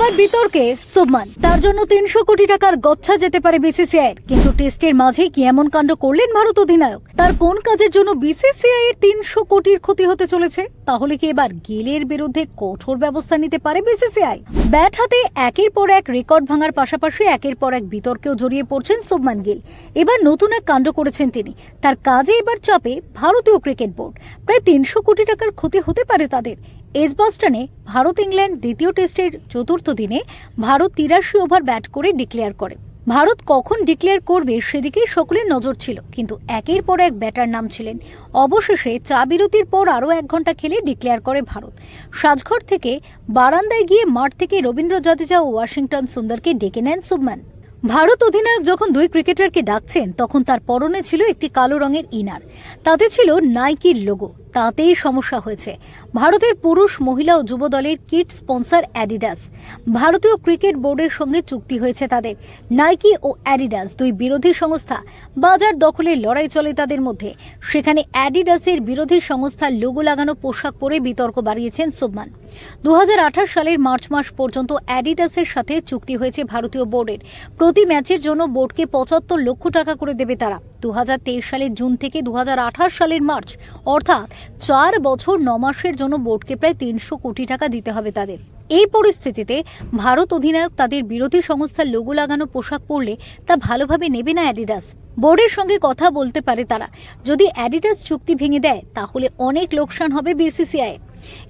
আবার বিতর্কে সুবমান তার জন্য তিনশো কোটি টাকার গচ্ছা যেতে পারে বিসিসিআই কিন্তু টেস্টের মাঝে কি এমন কাণ্ড করলেন ভারত অধিনায়ক? তার কোন কাজের জন্য বিসিসিআই এর তিনশো কোটির ক্ষতি হতে চলেছে? তাহলে কি এবার গেলের বিরুদ্ধে কঠোর ব্যবস্থা নিতে পারে বিসিসিআই? ব্যাট হাতে একের পর এক রেকর্ড ভাঙার পাশাপাশি একের পর এক বিতর্কেও জড়িয়ে পড়ছেন শুভমান গিল। এবার নতুন এক কাণ্ড করেছেন তিনি। তার কাজে এবার চাপে ভারতীয় ক্রিকেট বোর্ড। প্রায় তিনশো কোটি টাকার ক্ষতি হতে পারে তাদের। এজবাস্টনে ভারত ইংল্যান্ড দ্বিতীয় টেস্টের চতুর্থ দিনে ভারত তিরাশি ওভার ব্যাট করে ডিক্লেয়ার করে। ভারত কখন ডিক্লেয়ার করবে সেদিকেই সকলের নজর ছিল, কিন্তু একের পর এক ব্যাটার নাম ছিলেন। অবশেষে চা বিরতির পর আরও এক ঘণ্টা খেলে ডিক্লেয়ার করে ভারত। সাজঘর থেকে বারান্দায় গিয়ে মাঠ থেকে রবীন্দ্র জাদেজা ও ওয়াশিংটন সুন্দরকে ডেকে নেন সুবমান ভারত অধিনায়ক যখন দুই ক্রিকেটারকে ডাকছেন, তখন তার পরনে ছিল একটি কালো রঙের ইনার। তাতে ছিল নাইকির লোগো। তাতেই সমস্যা হয়েছে। ভারতের পুরুষ, মহিলা ও যুব দলের কিট স্পন্সর অ্যাডিডাস। ভারতীয় ক্রিকেট বোর্ডের সঙ্গে চুক্তি হয়েছে তাদের। নাইকি ও অ্যাডিডাস দুই বিরোধী সংস্থা বাজার দখলের লড়াই চলে তাদের মধ্যে। সেখানে অ্যাডিডাসের বিরোধী সংস্থার লোগো লাগানো পোশাক পরে বিতর্ক বাড়িয়েছেন সুবমান দু সালের মার্চ মাস পর্যন্ত অ্যাডিডাসের সাথে চুক্তি হয়েছে ভারতীয় বোর্ডের। প্রতি ম্যাচের জন্য বোর্ডকে পঁচাত্তর লক্ষ টাকা করে দেবে তারা। দু সালের জুন থেকে দু হাজার আঠাশ সালের মার্চ, অর্থাৎ চার বছর ন মাসের জন্য বোর্ডকে প্রায় তিনশো কোটি টাকা দিতে হবে তাদের। এই পরিস্থিতিতে ভারত অধিনায়ক তাদের বিরোধী সংস্থার লোগো লাগানো পোশাক পরলে তা ভালোভাবে নেবে না অ্যাডিডাস। বোর্ডের সঙ্গে কথা বলতে পারে তারা। যদি অ্যাডিডাস চুক্তি ভেঙে দেয়, তাহলে অনেক লোকসান হবে বিসিসিআই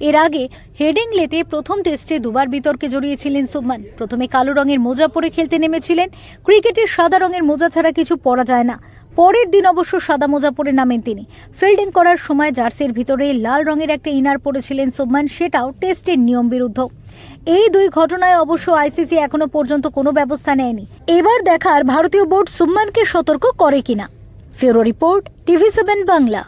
এর আগে হেডিংলেতে প্রথম টেস্টে দুবার বিতর্কে জড়িয়েছিলেন সুবমান প্রথমে কালো রঙের মোজা পরে খেলতে নেমেছিলেন। ক্রিকেটের সাদা রঙের মোজা ছাড়া কিছু পরা যায় না। পরের দিন অবশ্য সাদা মোজা পরে নামেন তিনি। ফিল্ডিং করার সময় জার্সির ভিতরে লাল রঙের একটা ইনার পরেছিলেন সুবমান সেটাও টেস্টের নিয়ম বিরুদ্ধ। এই দুই ঘটনায় অবশ্য আইসিসি এখনও পর্যন্ত কোনো ব্যবস্থা নেয়নি। এবার দেখার ভারতীয় বোর্ড সুবমানকে সতর্ক করে কিনা। ফেরো রিপোর্ট, টিভি সেভেন বাংলা।